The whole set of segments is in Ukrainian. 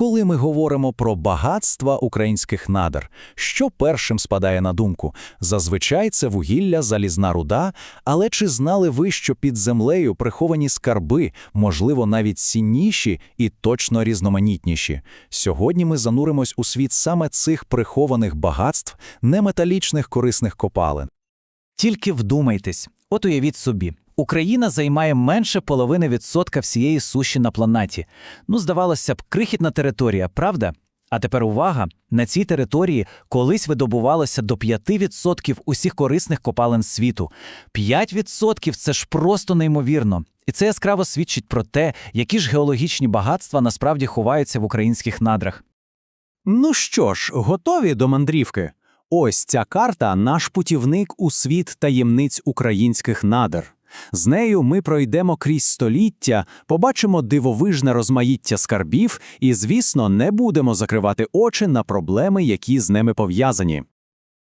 Коли ми говоримо про багатства українських надр, що першим спадає на думку? Зазвичай це вугілля, залізна руда, але чи знали ви, що під землею приховані скарби, можливо, навіть цінніші і точно різноманітніші? Сьогодні ми зануримось у світ саме цих прихованих багатств, неметалічних корисних копалин. Тільки вдумайтесь, от уявіть собі, Україна займає менше половини відсотка всієї суші на планеті. Ну, здавалося б, крихітна територія, правда? А тепер увага: на цій території колись видобувалося до 5% усіх корисних копалин світу. 5% – це ж просто неймовірно. І це яскраво свідчить про те, які ж геологічні багатства насправді ховаються в українських надрах. Ну що ж, готові до мандрівки? Ось ця карта наш путівник у світ таємниць українських надр. З нею ми пройдемо крізь століття, побачимо дивовижне розмаїття скарбів і, звісно, не будемо закривати очі на проблеми, які з ними пов'язані.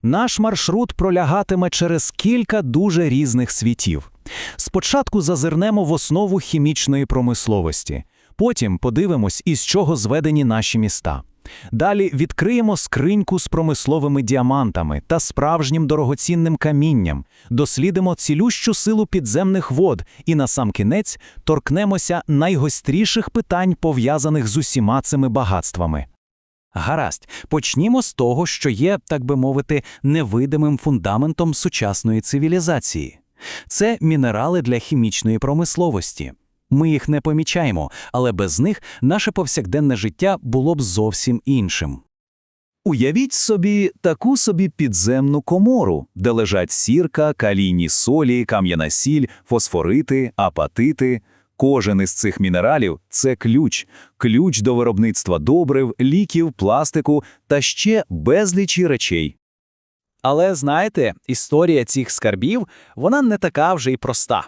Наш маршрут пролягатиме через кілька дуже різних світів. Спочатку зазирнемо в основу хімічної промисловості, потім подивимось, із чого зведені наші міста. Далі відкриємо скриньку з промисловими діамантами та справжнім дорогоцінним камінням, дослідимо цілющу силу підземних вод і насамкінець торкнемося найгостріших питань, пов'язаних з усіма цими багатствами. Гаразд, почнімо з того, що є, так би мовити, невидимим фундаментом сучасної цивілізації. Це мінерали для хімічної промисловості. Ми їх не помічаємо, але без них наше повсякденне життя було б зовсім іншим. Уявіть собі таку собі підземну комору, де лежать сірка, калійні солі, кам'яна сіль, фосфорити, апатити. Кожен із цих мінералів це ключ, ключ до виробництва добрив, ліків, пластику та ще безлічі речей. Але знаєте, історія цих скарбів вона не така вже й проста.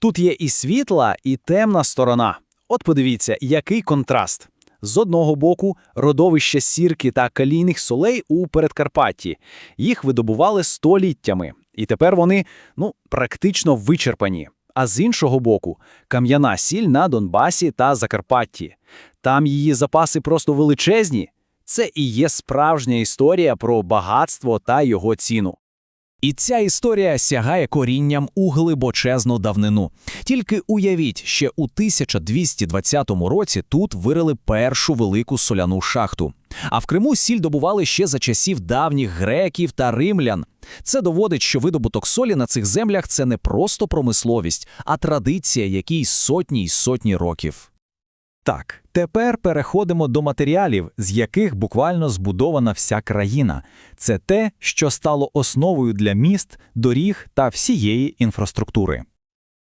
Тут є і світла, і темна сторона. От подивіться, який контраст. З одного боку, родовище сірки та калійних солей у Передкарпатті. Їх видобували століттями, і тепер вони ну, практично вичерпані. А з іншого боку, кам'яна сіль на Донбасі та Закарпатті. Там її запаси просто величезні. Це і є справжня історія про багатство та його ціну. І ця історія сягає корінням у глибочезну давнину. Тільки уявіть, ще у 1220 році тут вирили першу велику соляну шахту. А в Криму сіль добували ще за часів давніх греків та римлян. Це доводить, що видобуток солі на цих землях це не просто промисловість, а традиція, якій сотні й сотні років. Так, тепер переходимо до матеріалів, з яких буквально збудована вся країна. Це те, що стало основою для міст, доріг та всієї інфраструктури.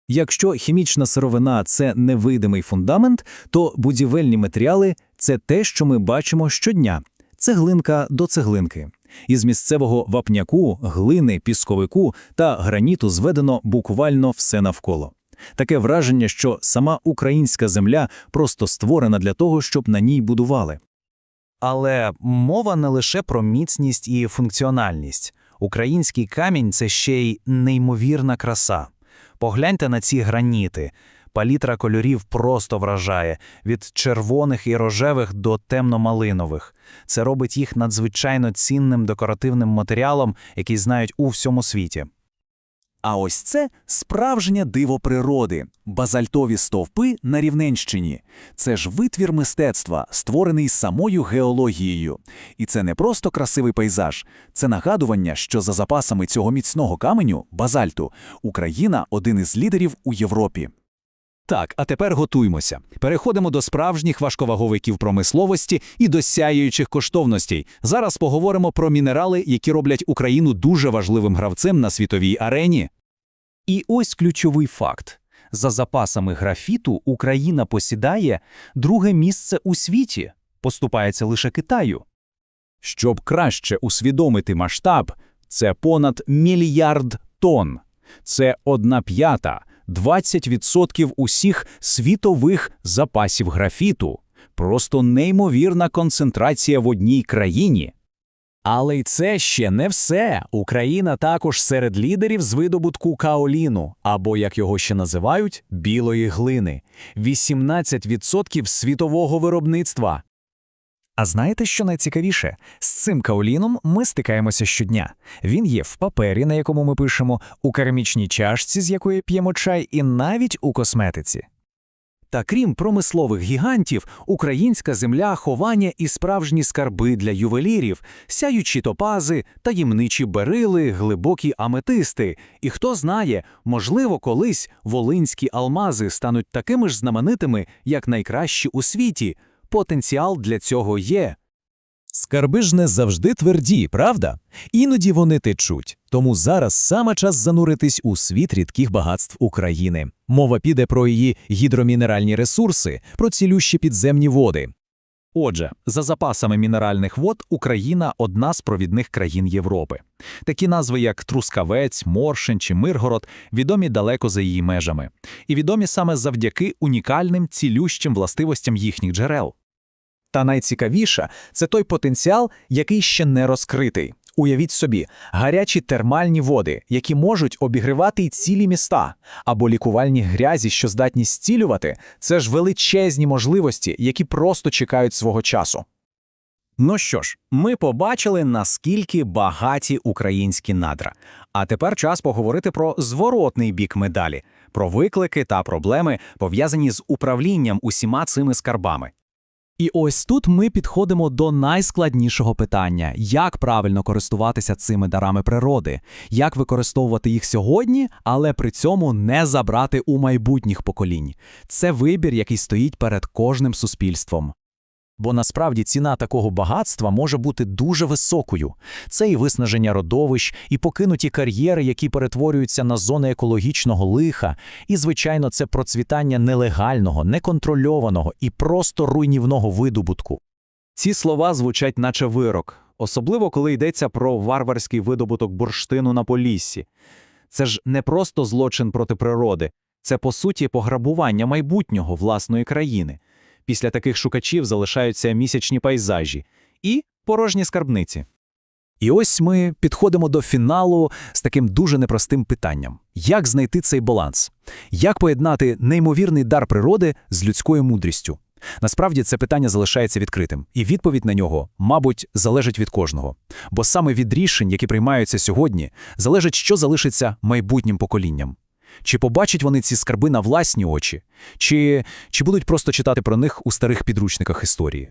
Якщо хімічна сировина це невидимий фундамент, то будівельні матеріали це те, що ми бачимо щодня цеглинка до цеглинки. Із місцевого вапняку, глини, пісковику та граніту зведено буквально все навколо. Таке враження, що сама українська земля просто створена для того, щоб на ній будували. Але мова не лише про міцність і функціональність. Український камінь це ще й неймовірна краса. Погляньте на ці граніти. Палітра кольорів просто вражає від червоних і рожевих до темно-малинових. Це робить їх надзвичайно цінним декоративним матеріалом, який знають у всьому світі. А ось це справжнє диво природи, базальтові стовпи на Рівненщині. Це ж витвір мистецтва, створений самою геологією. І це не просто красивий пейзаж, це нагадування, що за запасами цього міцного каменю, базальту, Україна один із лідерів у Європі. Так, а тепер готуймося. Переходимо до справжніх важковаговиків промисловості і до сяючих коштовностей. Зараз поговоримо про мінерали, які роблять Україну дуже важливим гравцем на світовій арені. І ось ключовий факт: за запасами графіту Україна посідає друге місце у світі, поступається лише Китаю. Щоб краще усвідомити масштаб, це понад мільярд тонн. Це одна п'ята. 20% усіх світових запасів графіту. Просто неймовірна концентрація в одній країні. Але й це ще не все. Україна також серед лідерів з видобутку каоліну, або, як його ще називають, білої глини 18% світового виробництва. А знаєте, що найцікавіше? З цим каоліном ми стикаємося щодня. Він є в папері, на якому ми пишемо, у керамічній чашці, з якої п'ємо чай, і навіть у косметиці. Та крім промислових гігантів, українська земля ховання і справжні скарби для ювелірів, сяючі топази, таємничі берили, глибокі аметисти. І хто знає, можливо, колись волинські алмази стануть такими ж знаменитими, як найкращі у світі. Потенціал для цього є. Скарби ж не завжди тверді, правда? Іноді вони течуть. Тому зараз саме час зануритись у світ рідких багатств України. Мова піде про її гідромінеральні ресурси, про цілющі підземні води. Отже, за запасами мінеральних вод Україна одна з провідних країн Європи. Такі назви, як Трускавець, Моршин чи Миргород, відомі далеко за її межами, і відомі саме завдяки унікальним цілющим властивостям їхніх джерел. Та найцікавіше – це той потенціал, який ще не розкритий. Уявіть собі, гарячі термальні води, які можуть обігрівати й цілі міста, або лікувальні грязі, що здатні зцілювати – це ж величезні можливості, які просто чекають свого часу. Ну що ж, ми побачили, наскільки багаті українські надра. А тепер час поговорити про зворотний бік медалі, про виклики та проблеми, пов'язані з управлінням усіма цими скарбами. І ось тут ми підходимо до найскладнішого питання: як правильно користуватися цими дарами природи, як використовувати їх сьогодні, але при цьому не забрати у майбутніх поколінь. Це вибір, який стоїть перед кожним суспільством. Бо насправді ціна такого багатства може бути дуже високою. Це і виснаження родовищ, і покинуті кар'єри, які перетворюються на зони екологічного лиха, і, звичайно, це процвітання нелегального, неконтрольованого і просто руйнівного видобутку. Ці слова звучать наче вирок, особливо коли йдеться про варварський видобуток бурштину на Поліссі. Це ж не просто злочин проти природи, це по суті пограбування майбутнього власної країни. Після таких шукачів залишаються місячні пейзажі і порожні скарбниці. І ось ми підходимо до фіналу з таким дуже непростим питанням: як знайти цей баланс? Як поєднати неймовірний дар природи з людською мудрістю? Насправді це питання залишається відкритим, і відповідь на нього, мабуть, залежить від кожного. Бо саме від рішень, які приймаються сьогодні, залежить, що залишиться майбутнім поколінням. Чи побачать вони ці скарби на власні очі, чи, чи будуть просто читати про них у старих підручниках історії?